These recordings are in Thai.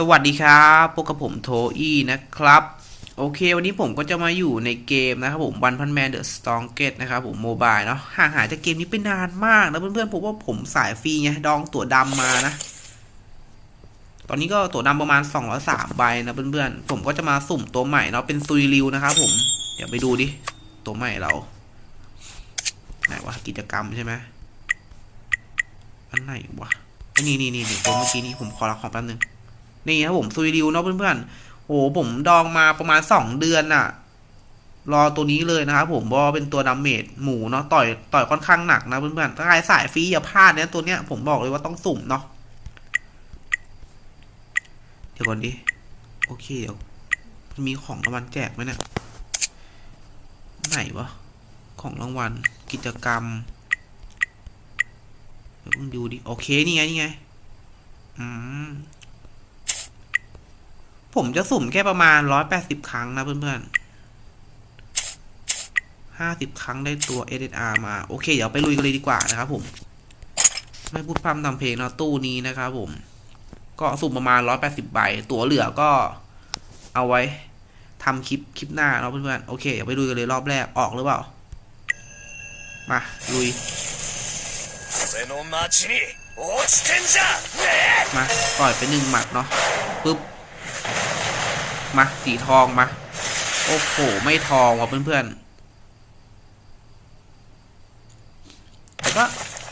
สวัสดีครับพบกับผมโทอี้นะครับ โอเค วันนี้ผมก็จะมาอยู่ในเกมนะครับผมวันพันแมนเดอะสตองเกตนะครับผมโมบายเนาะห่างหายจากเกมนี้ไปนานมากนะเพื่อนๆผมว่าผมสายฟรีไงดองตั๋วดำมานะ ตอนนี้ก็ตั๋วดำประมาณ 203 ใบนะเพื่อนๆ ผมก็จะมาสุ่มตัวใหม่เนาะเป็นซุยริวนะครับผม เดี๋ยวไปดูดิ ตัวใหม่เราไหนวะกิจกรรมใช่ไหมอันไหนวะอ้นี่นี่นี่นี่ตัวเมื่อกี้นี้ผมขอรับของแป๊บนึง นี่ครับผมซุยริวเนาะเพื่อนๆโอ้โหผมดองมาประมาณสองเดือนน่ะรอตัวนี้เลยนะครับผมเพราะว่าเป็นตัวดาเมจหมูเนาะต่อยต่อยค่อนข้างหนักนะเพื่อนๆถ้าใครสายฟรีอย่าพลาดเนี่ยตัวเนี้ยผมบอกเลยว่าต้องสุ่มเนาะเดี๋ยวก่อนดิโอเคเดี๋ยวมันมีของรางวัลแจกไหมเนี่ยไหนวะของรางวัลกิจกรรมเดี๋ยวเพิ่งดูดิโอเคนี่ไงนี่ไงอืม ผมจะสุ่มแค่ประมาณร้อยแปดสิบครั้งนะเพื่อนๆห้าสิบครั้งได้ตัว SSR มา โอเค เดี๋ยวไปลุยกันเลยดีกว่านะครับผม ไม่พูดพร่ำทำเพลงเนาะตู้นี้นะครับผม ก็สุ่มประมาณร้อยแปดสิบใบ ตัวเหลือก็เอาไว้ทำคลิปคลิปหน้าเนาะเพื่อนๆ โอเค เดี๋ยวไปลุยกันเลยรอบแรก ออกหรือเปล่า มา ลุยมา ปล่อยไปหนึ่งหมัดเนาะปึ๊บ มาสีทองมา โอ้โห ไม่ทองว่ะเพื่อนๆแต่ก็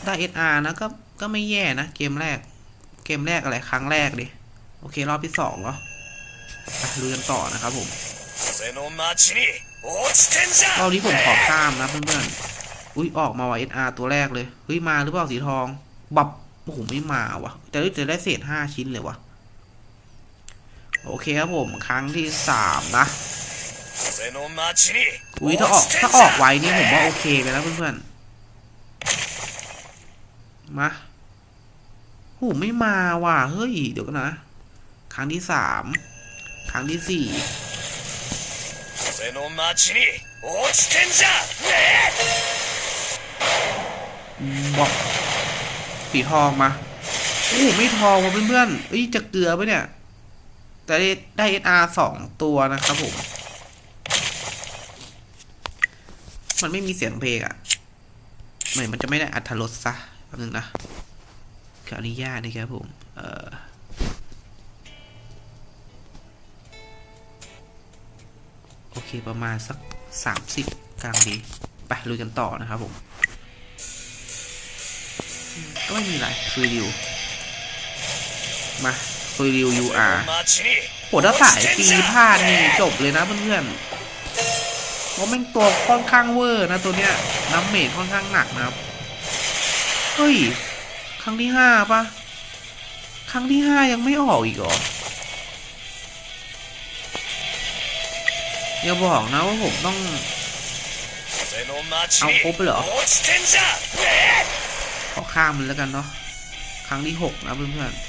ได้ SR นะก็ก็ไม่แย่นะ เกมแรก เกมแรกอะไรครั้งแรกดิ โอเค รอบที่สองเหรอรู้กันต่อนะครับผมรอบนี้ผมขอข้ามนะเพื่อนๆ อุ้ยออกมาว่ะร์ตัวแรกเลย เฮ้ย มาหรือเปล่าสีทอง บับ โอ้โห ไม่มาวะ่ะ แต่ได้เศษห้าชิ้นเลยว่ะ โอเคครับผมครั้งที่สามนะอุ้ยถ้าออกถ้าออกไวนี่ผมว่าโอเคไปแล้วเพื่อนๆมาหูไม่มาว่ะเฮ้ยเดี๋ยวกันนะ ครั้งที่สามครั้งที่สี่บอกสีทองมาอู้ไม่ทองวะเพื่อนๆเอ้จะเกลือปะเนี่ย แต่ได้ได้เออาสองตัวนะครับผม มันไม่มีเสียงเพลงอะ่ะ เหมือนมันจะไม่ได้อัธรสซะแป๊บนึงนะขออนุญาตนะครับผม เออโอเคประมาณสักสามสิบกลางดี ไปลุยกันต่อนะครับผม ก็ไม่มีอะไรซุยริวมา ฟรีวยูอาร์โหถ้าสายตีผ่านนี่จบเลยนะเพื่อนๆเพราะแม่งตัวค่อนข้างเวอร์นะตัวเนี้ยน้ำเมจค่อนข้างหนักนะครับ เฮ้ย ครั้งที่ห้าปะครั้งที่ห้ายังไม่ออกอีกหรออย่าบอกนะว่าผมต้องเอาครบเหรอเอาข้ามมันแล้วกันเนาะครั้งที่หกนะเพื่อนๆ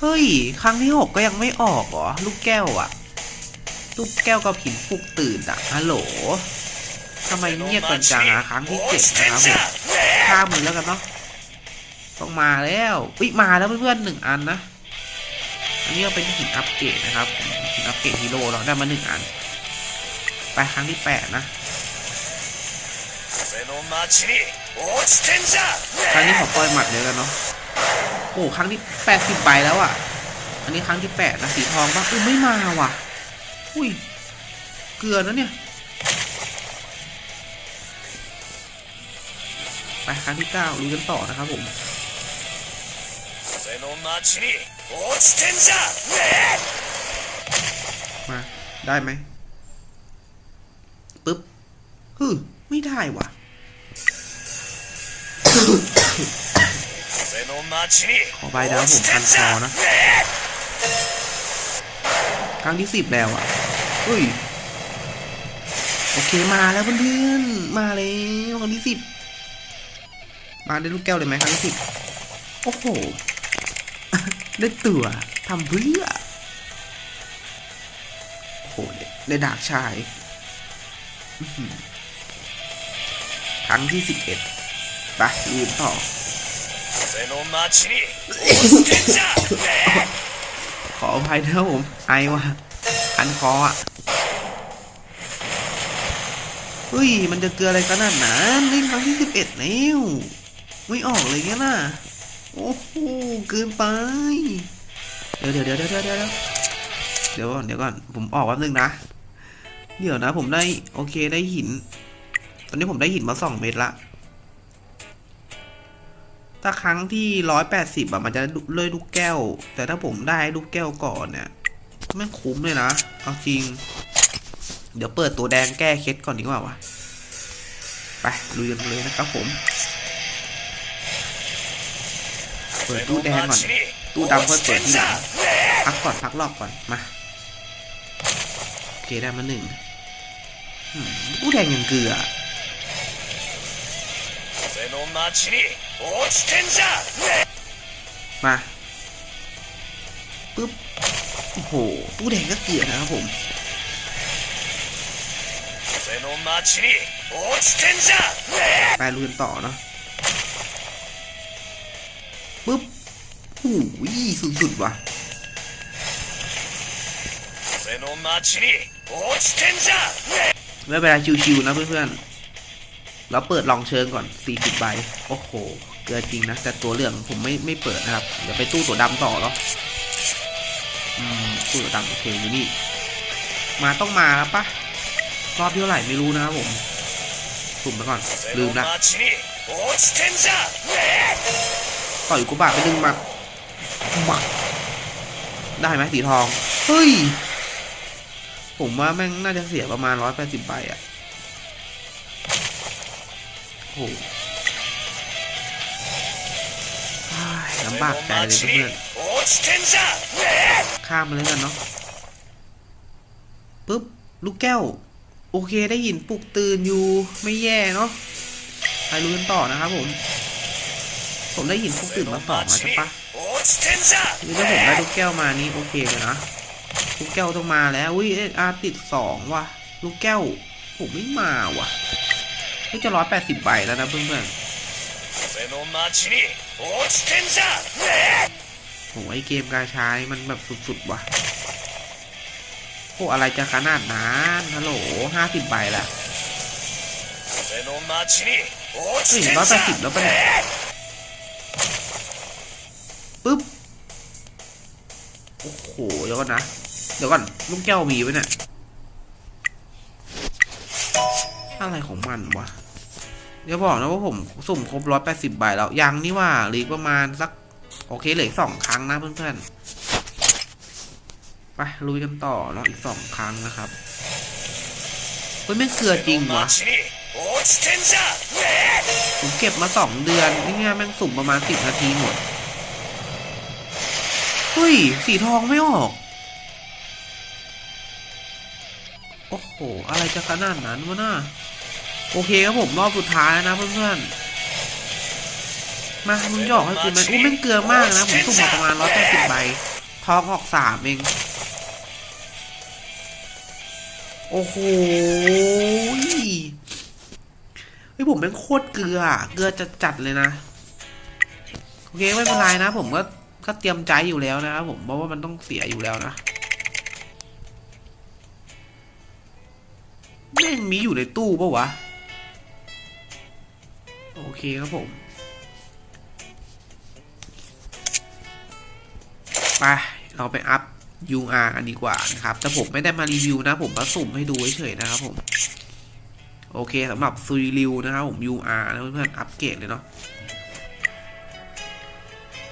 เฮ้ย ครั้งที่หกก็ยังไม่ออกเหรอ ลูกแก้วอะลูกแก้วกับหินปลุกตื่นอะฮัลโหลทำไมเงียบกันจังอะครั้งที่เจ็ดนะครับผมข้ามือแล้วกันเนาะต้องมาแล้วอุ้ยมาแล้วเพื่อนๆหนึ่งอันนะ อันนี้ก็เป็นหินอัปเกรดนะครับหินอัปเกรดฮีโร่เราได้มาหนึ่งอัน ไปครั้งที่แปดนะครั้งนี้ขอปล่อยหมัดเดียวกันเนาะ โอ้ครั้งที่แปดสิบไปแล้วอะ อันนี้ครั้งที่แปดนะสีทองบ้างอุ้ยไม่มาว่ะ อุ้ย เกลือแล้วเนี่ย ไปครั้งที่เก้าลุยกันต่อนะครับผมมาได้ไหมปึ๊บฮึไม่ได้ว่ะ ขอใบดาวผมพันคอนะ ครั้งที่สิบแล้วอะอุ้ย โอเคมาแล้วเพื่อนๆ มาแล้วครั้งที่สิบ มาได้ลูกแก้วเลยไหมครั้งที่สิบ โอ้โห ได้ตัวทำเพื่อโอ้โหได้ได้ดาบชายอื้อหือครั้งที่สิบเอ็ดไปลืมต่อ ขออภัยนะครัผม ไอวะอันคออะเฮ้ย มันจะเกลืออะไรกันนั้นเล่นครั้งที่สิบเอ็ดแล้วไม่ออกเลยเงี้ยน่ะ โอ้โห เกินไปเดี๋ยวเดี๋ยวเดี๋ยวเดี๋ยวเดี๋ยวก่อนเดี๋ยวก่อน ผมออกแป๊บนึงนะ เดี๋ยวนะ ผมได้ โอเคได้หิน ตอนนี้ผมได้หินมาสองเม็ดละ ถ้าครั้งที่ร้อยแปดสิบอะมันจะเลื่อยลูกแก้ว แต่ถ้าผมได้ลูกแก้วก่อนเนี่ยไม่คุ้มเลยนะ เอาจริง เดี๋ยวเปิดตัวแดงแก้เคสก่อนดีกว่าวะไปลุยกันเลยนะครับผม เปิดตู้แดงก่อน ตู้ดำเพื่อเปิดที่หลังพักก่อนพักรอบก่อน มา โอเคได้มาหนึ่งตู้แดงยังเกลือ 俺の町に落ちてんじゃ มาปึ๊บ โอ้โห ตู้แดงก็เกลือนะครับผม 俺の町に落ちてんじゃ ไปลุยกันต่อเนาะปึ๊บโอ้ยสุดๆว่ะ 俺の町に落ちてんじゃ ไม่เป็นไรชิวๆนะเพื่อนๆ เราเปิดลองเชิงก่อน 40 ใบ โอ้โห เกินจริงนะ แต่ตัวเหลืองผมไม่ไม่เปิดนะครับ เดี๋ยวไปตู้ตัวดำต่อหรออืมตู้ตัวดำโอเคอยู่นี่ มาต้องมาครับปะรอบเท่าไหร่ไม่รู้นะครับผมสุ่มไปก่อน ลืมละต่อยกูบาไปดึงมาบักได้ไหมสีทอง เฮ้ย ผมว่าแม่งน่าจะเสียประมาณ 180ใบอะ โอ้ลำบากใจเลยเพื่อนข้ามมาเลยกันเนาะปุ๊บ ลูกแก้ว โอเคได้ยินปลุกตื่นอยู่ไม่แย่เนาะไปลุ้นต่อนะครับผม ผมได้ยินปลุกตื่นมาต่องนใช่ปะนี่ถ้าผมได้ลูกแก้วมานี่โอเคเลยนะลูกแก้วต้องมาแล้วอุ้ยอาติดสองว่ะ ลูกแก้ว ผมไม่มาว่ะ พิ่จะร้อยแปดสิบใบแล้วนะเพื่อนๆโอ้ไอเกมการใช้มันแบบสุดๆว่ะโอ้อะไรจะขนาดนั้นฮัลโหลห้าสิบใบละสี่ร้อยแปดสิบแล้วปะเนี่ยปึ๊บ โอ้โห เดี๋ยวก่อนนะ เดี๋ยวก่อนลูกแก้วมีไหมเนี่ย อะไรของมันวะ เดี๋ยวบอกนะว่าผมสุ่มครบร้อยแปดสิบใบแล้ว ยังนี่ว่าหรือประมาณสัก โอเคเหลือสองครั้งนะเพื่อนๆ ไปลุยกันต่อเนาะอีกสองครั้งนะครับเฮ้ยไม่เกือจริงวะผมเก็บมาสองเดือนนี่ไงแม่งสุ่มประมาณสิบนาทีหมดเฮ้ยสีทองไม่ออก โอ้โห อะไรจะขนาดนั้นวะน่า โอเคครับผมรอบสุดท้ายแล้วนะเพื่อนๆ มามึงจะออกให้กูไหมอู้แม่งเกลือมากนะ ผมสุ่มมาประมาณร้อยแปดสิบใบทองออกสามเอง โอ้โหเฮ้ยผมแม่งโคตรเกลืออะเกลือจะจัดๆเลยนะ โอเคไม่เป็นไรนะ ผมก็ก็เตรียมใจอยู่แล้วนะครับผมเพราะว่ามันต้องเสียอยู่แล้วนะแม่งมีอยู่ในตู้ปะวะโอ เคครับผมไปเราไปอัพ UR กันดีกว่านะครับ แต่ผมไม่ได้มารีวิวนะ ผมมาสุ่มให้ดูเฉยๆนะครับผมโอเคสำหรับซุยริวนะครับผม UR นะเพื่อนๆอัปเกรดเลยเนาะ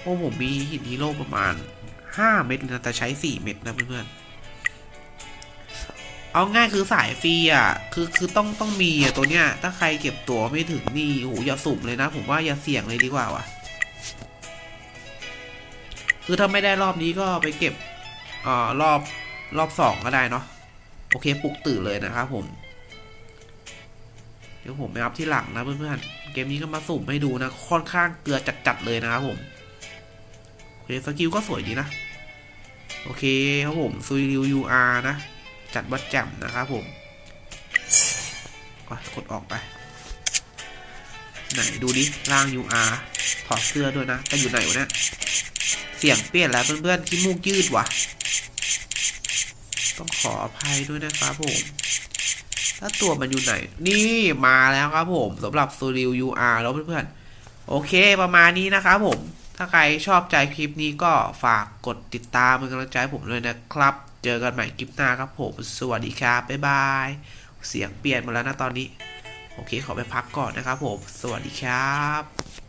โอ้ผมมีหินฮีโร่ประมาณ 5 เม็ดนะแต่ใช้ 4 เม็ดนะเพื่อนๆ เอาง่ายคือสายฟรีอะ คือคือต้องต้องมีอะตัวเนี้ย ถ้าใครเก็บตัวไม่ถึงนี่โหอย่าสุ่มเลยนะ ผมว่าอย่าเสี่ยงเลยดีกว่าว่ะคือถ้าไม่ได้รอบนี้ก็ไปเก็บเอ่อรอบรอบสองก็ได้เนาะโอเคปลุกตื่นเลยนะครับผม เดี๋ยวผมไปอัพที่หลังนะเพื่อนๆเกมนี้ก็มาสุ่มให้ดูนะ ค่อนข้างเกลือจัดๆเลยนะครับผมโอเคสกิลก็สวยดีนะ โอเคครับผมซุยริว UR นะ จัดวัดแจ่มนะครับผมกดออกไป ไหนดูดิล่าง UR ถอดเสื้อด้วยนะแต่อยู่ไหนวะเนี่ยเสียงเปลี่ยนแล้วเพื่อนๆที่มูกยืดว่ะต้องขออภัยด้วยนะครับผมแล้วตัวมันอยู่ไหน นี่มาแล้วครับผมสำหรับ s t u d i o UR แล้วเพื่อนๆ โอเคประมาณนี้นะครับผม ถ้าใครชอบใจคลิปนี้ก็ฝากกดติดตามเป็นกำลังใจผมด้วยนะครับ จอกันใหม่คลิปหน้าครับผม สวัสดีครับ บ๊ายบาย เสียงเปลี่ยนหมดแล้วนะตอนนี้ โอเคขอไปพักก่อนนะครับผม สวัสดีครับ